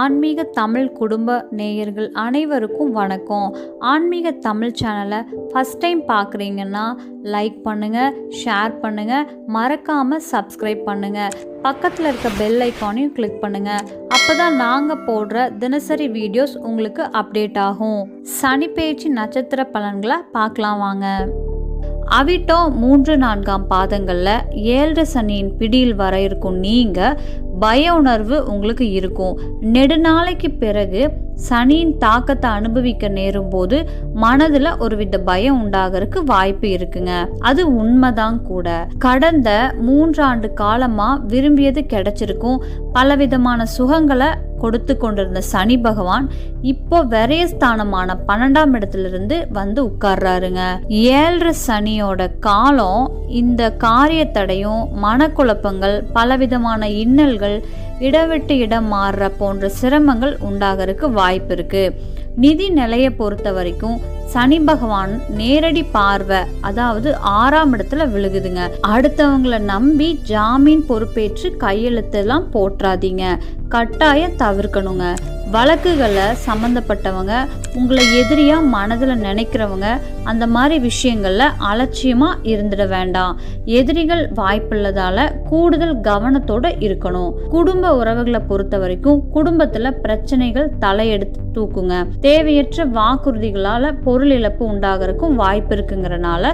ஆன்மீக தமிழ் குடும்ப நேயர்கள் அனைவருக்கும் வணக்கம். ஆன்மீக தமிழ் சேனலை ஃபஸ்ட் டைம் பார்க்குறீங்கன்னா லைக் பண்ணுங்கள் ஷேர் பண்ணுங்கள் மறக்காமல் சப்ஸ்கிரைப் பண்ணுங்கள் பக்கத்தில் இருக்க பெல் ஐக்கானையும் கிளிக் பண்ணுங்கள் அப்போ தான் நாங்கள் போடுற தினசரி வீடியோஸ் உங்களுக்கு அப்டேட் ஆகும். சனி பயிற்சி நட்சத்திர பலன்களை பார்க்கலாம் வாங்க. அவிட்டோ மூன்று நான்காம் பாதங்களில் ஏழரை சனியின் பிடியில் வர இருக்கும் நீங்கள் பய உணர்வு உங்களுக்கு இருக்கும். நெடுநாளைக்கு பிறகு சனியின் தாக்கத்தை அனுபவிக்க நேரும் போது மனதில் ஒருவித பயம் உண்டாகிறதுக்கு வாய்ப்பு இருக்குங்க. அது உண்மைதான் கூட. கடந்த மூன்றாண்டு காலமா விரும்பியது கிடைச்சிருக்கும். பலவிதமான சுகங்களை கொடுத்து கொண்டிருந்த சனி பகவான் இப்போ விரயஸ்தானமான பன்னெண்டாம் இடத்திலிருந்து வந்து உட்கார்றாருங்க. ஏழரை சனியோட காலம் இந்த காரியத்தடையும் மனக்குழப்பங்கள் பலவிதமான இன்னல்கள் இடவிட்டு இடம் மாறுற போன்ற சிரமங்கள் உண்டாகிறதுக்கு வாய்ப்பு இருக்கு. நிதி நிலையை பொறுத்த வரைக்கும் சனி பகவான் நேரடி பார்வை அதாவது ஆறாம் இடத்துல விழுகுதுங்க. அடுத்தவங்கள நம்பி ஜாமீன் பொறுப்பேற்று கையெழுத்தெல்லாம் போட்டுறாதீங்க கட்டாயம் தவிர்க்கணுங்க. வழக்குகளை சம்மந்தப்பட்டவங்க உங்களை எதிரியா மனதில் நினைக்கிறவங்க அந்த மாதிரி விஷயங்களில் அலட்சியமாக இருந்துட வேண்டாம். எதிரிகள் வாய்ப்புள்ளதால கூடுதல் கவனத்தோடு இருக்கணும். குடும்ப உறவுகளை பொறுத்த வரைக்கும் குடும்பத்தில் பிரச்சனைகள் தலையெடுத்து தூக்குங்க. தேவையற்ற வாக்குறுதிகளால் பொருள் இழப்பு உண்டாகிறதுக்கும் வாய்ப்பு இருக்குங்கிறனால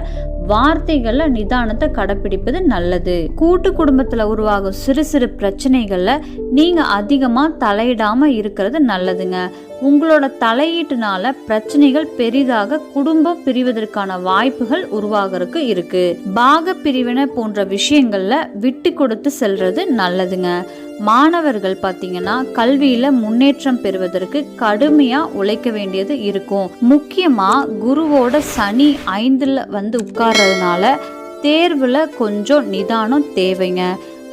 வார்த்தைகள்ல நிதானத்தை கடைப்பிடிப்பது நல்லது. கூட்டு குடும்பத்துல உருவாகும் சிறு சிறு பிரச்சனைகள்ல நீங்க அதிகமா தலையிடாம இருக்கிறது நல்லதுங்க. உங்களோட தலையீட்டுனால பிரச்சனைகள் பெரிதாக குடும்பம் பிரிவதற்கான வாய்ப்புகள் உருவாகிறதுக்கு இருக்கு. பாக பிரிவினை போன்ற விஷயங்கள்ல விட்டு கொடுத்து செல்றது நல்லதுங்க. மாணவர்கள் பார்த்தீங்கன்னா கல்வியில முன்னேற்றம் பெறுவதற்கு கடுமையா உழைக்க வேண்டியது இருக்கும். முக்கியமா குருவோட சனி ஐந்துல வந்து பண்ணுறதுனால தேர்வில் கொஞ்சம் நிதானம் தேவைங்க.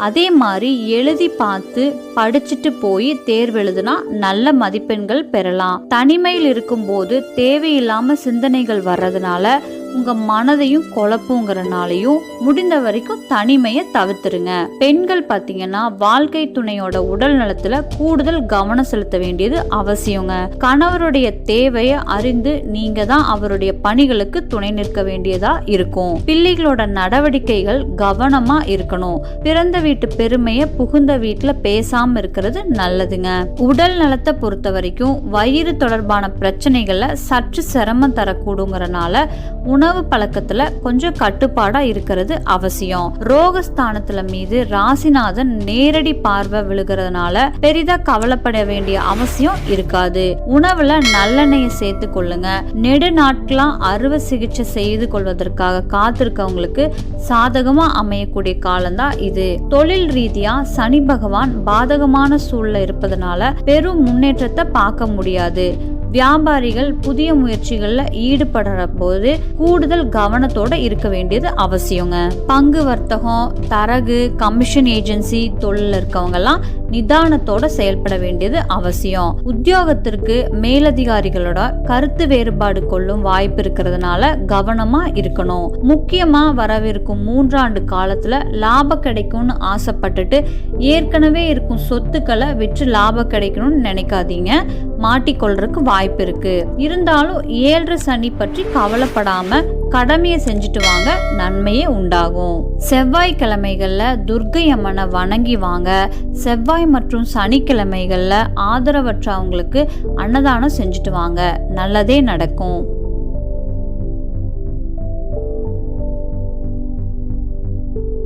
அதே மாதிரி எழுதி பார்த்து படிச்சுட்டு போய் தேர்வு எழுதுனா நல்ல மதிப்பெண்கள் பெறலாம். தனிமையில் இருக்கும்போது தேவையில்லாம சிந்தனைகள் வர்றதுனால உங்க மனதையும் குழப்புங்கிறனாலையும் முடிந்த வரைக்கும் தனிமையை தவிர்த்துருங்க. பெண்கள் பார்த்தீங்கன்னா வாழ்க்கை துணையோட உடல் நலத்துல கூடுதல் கவனம் செலுத்த வேண்டியது அவசியங்க. கணவருடைய தேவையை அறிந்து நீங்க தான் அவருடைய பணிகளுக்கு துணை நிற்க வேண்டியதா இருக்கும். பிள்ளைகளோட நடவடிக்கைகள் கவனமா இருக்கணும். பிறந்த வீட்டு பெருமையை புகுந்த வீட்டுல பேசாம இருக்கிறது நல்லதுங்க. உடல் நலத்தை பொறுத்த வரைக்கும் வயிறு தொடர்பான பிரச்சனைகள்ல சற்று சிரமம் தரக்கூடுங்கிறனால உணவு உணவு பழக்கத்துல கொஞ்சம் கட்டுப்பாடா இருக்கிறது அவசியம். ரோகஸ்தானத்துல மீது ராசிநாதன் நேரடி பார்வை விழுகிறதுனால பெரிதா கவலைப்பட வேண்டிய அவசியம் இருக்காது. உணவுல நல்லெண்ணெயை சேர்த்து கொள்ளுங்க. நெடு நாட்களா அறுவை சிகிச்சை செய்து கொள்வதற்காக காத்திருக்கவங்களுக்கு சாதகமா அமையக்கூடிய காலம்தான் இது. தொழில் ரீதியா சனி பகவான் பாதகமான சூழ்நிலை இருப்பதனால பெரும் முன்னேற்றத்தை பார்க்க முடியாது. வியாபாரிகள் புதிய முயற்சிகள்ல ஈடுபடுற போது கூடுதல் கவனத்தோட இருக்க வேண்டியது அவசியங்க. பங்கு வர்த்தகம் தரகு கமிஷன் ஏஜென்சி தொழில் இருக்கவங்க எல்லாம் நிதானத்தோட செயல்பட வேண்டியது அவசியம். உத்தியோகத்திற்கு மேலதிகாரிகளோட கருத்து வேறுபாடு கொள்ளும் வாய்ப்பு இருக்கிறதுனால கவனமா இருக்கணும். முக்கியமா வரவிருக்கும் மூன்றாண்டு காலத்துல லாபம் கிடைக்கும்னு ஆசைப்பட்டுட்டு ஏற்கனவே இருக்கும் சொத்துக்களை விற்று லாபம் கிடைக்கணும்னு நினைக்காதீங்க. மாட்டிக்கொள்றதுக்கு வாய்ப்பு இருக்கு. இருந்தாலும் ஏழரை சனி பற்றி கவலைப்படாம கடமையை செஞ்சுட்டு வாங்க நன்மையே உண்டாகும். செவ்வாய்க்கிழமைகள்ல துர்க்கை அம்மனை வணங்கி வாங்க. செவ்வாய் மற்றும் சனிக்கிழமைகள்ல ஆதரவற்றவங்களுக்கு அன்னதானம் செஞ்சுட்டு வாங்க. நல்லதே நடக்கும்.